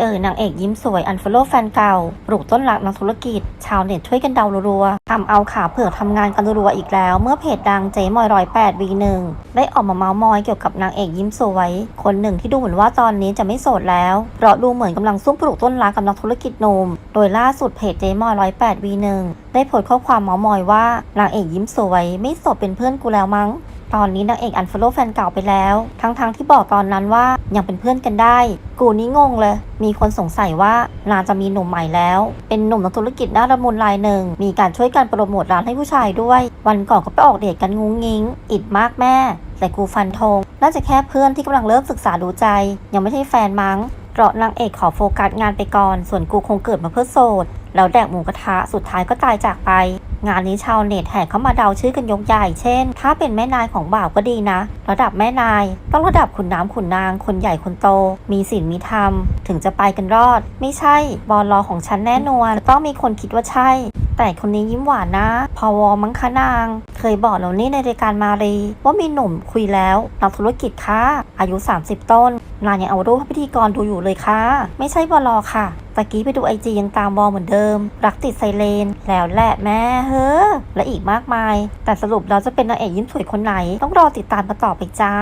เออนางเอกยิ้มสวยอันฟอลโล่แฟนเก่าปลูกต้นรักนักธุรกิจ ชาวเน็ตช่วยกันเดารัวๆทำเอาขาเผือกทำงานกันรัวๆอีกแล้ว เมื่อเพจดังเจมอยร้อยแปดวีหนึ่งได้ออกมาเมาส์มอยเกี่ยวกับนางเอกยิ้มสวย คนหนึ่งที่ดูเหมือนว่าตอนนี้จะไม่โสดแล้วเพราะดูเหมือนกำลังซุ่มปลูกต้นรักกับนักธุรกิจหนุ่มโดยล่าสุดเพจเจมอยร้อยแปดวีหนึ่งได้โพสต์ข้อความเมาส์มอยว่านางเอกยิ้มสวย ไม่โสดเป็นเพื่อนกูแล้วมั้ง ตอนนี้นางเอกอันฟอลโล่แฟนเก่าไปแล้ว ทั้งๆทที่บอกตอนนั้นว่ายังเป็นเพื่อนกันได้ กูนี่งงเลย มีคนสงสัยว่านางจะมีหนุ่มใหม่แล้ว เป็นหนุ่มนักธุรกิจหน้าละมุนรายหนึ่ง มีการช่วยกันโปรโมทร้านให้ผู้ชายด้วย วันก่อนก็ไปออกเดทกันงุ้งงิ้ง อิดมากแม่ แต่กูฟันธงน่าจะแค่เพื่อนที่กำลังเริ่มศึกษาดูใจ ยังไม่ใช่แฟนมั้ง เพราะนางเอกขอโฟกัสงานไปก่อน ส่วนกูคงเกิดมาเพื่อโสด แล้วแดกหมูกระทะสุดท้ายก็ตายจากไป งานนี้ชาวเน็ตแห่เข้ามาเดาชื่อกันยกใหญ่ เช่น ถ้าเป็นแม่นายของบ่าวก็ดีนะ ระดับแม่นาย ต้องระดับขุนน้ำขุนนาง คนใหญ่คนโต มีศีลมีธรรม ถึงจะไปกันรอด ไม่ใช่ บอลลอของฉันแน่นอนต้องมีคนคิดว่าใช่ แต่คนนี้ยิ้มหวานนะ พอวอมังคะนาง เคยบอกเรานี่ในรายการมารีว่ามีหนุ่มคุยแล้วนักธุรกิจค่ะอายุ 30 ต้น นานยังเอารูปให้พิธีกรดูอยู่เลยค่ะ ไม่ใช่บอลอค่ะ ตะกี้ไปดูไอจียังตามบอลเหมือนเดิม รักติดไซเลน แล้วแหละแม่เฮ้อ และอีกมากมาย แต่สรุปเราจะเป็นนางเอกยิ้มสวยคนไหน ต้องรอติดตามมาต่อไปจ้า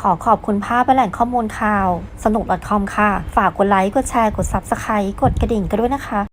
ขอขอบคุณภาพและแหล่งข้อมูลข่าว สนุก .com ค่ะ ฝากกดไลค์ กดแชร์ กดซับสไครต์กดกระดิ่งกันด้วยนะคะ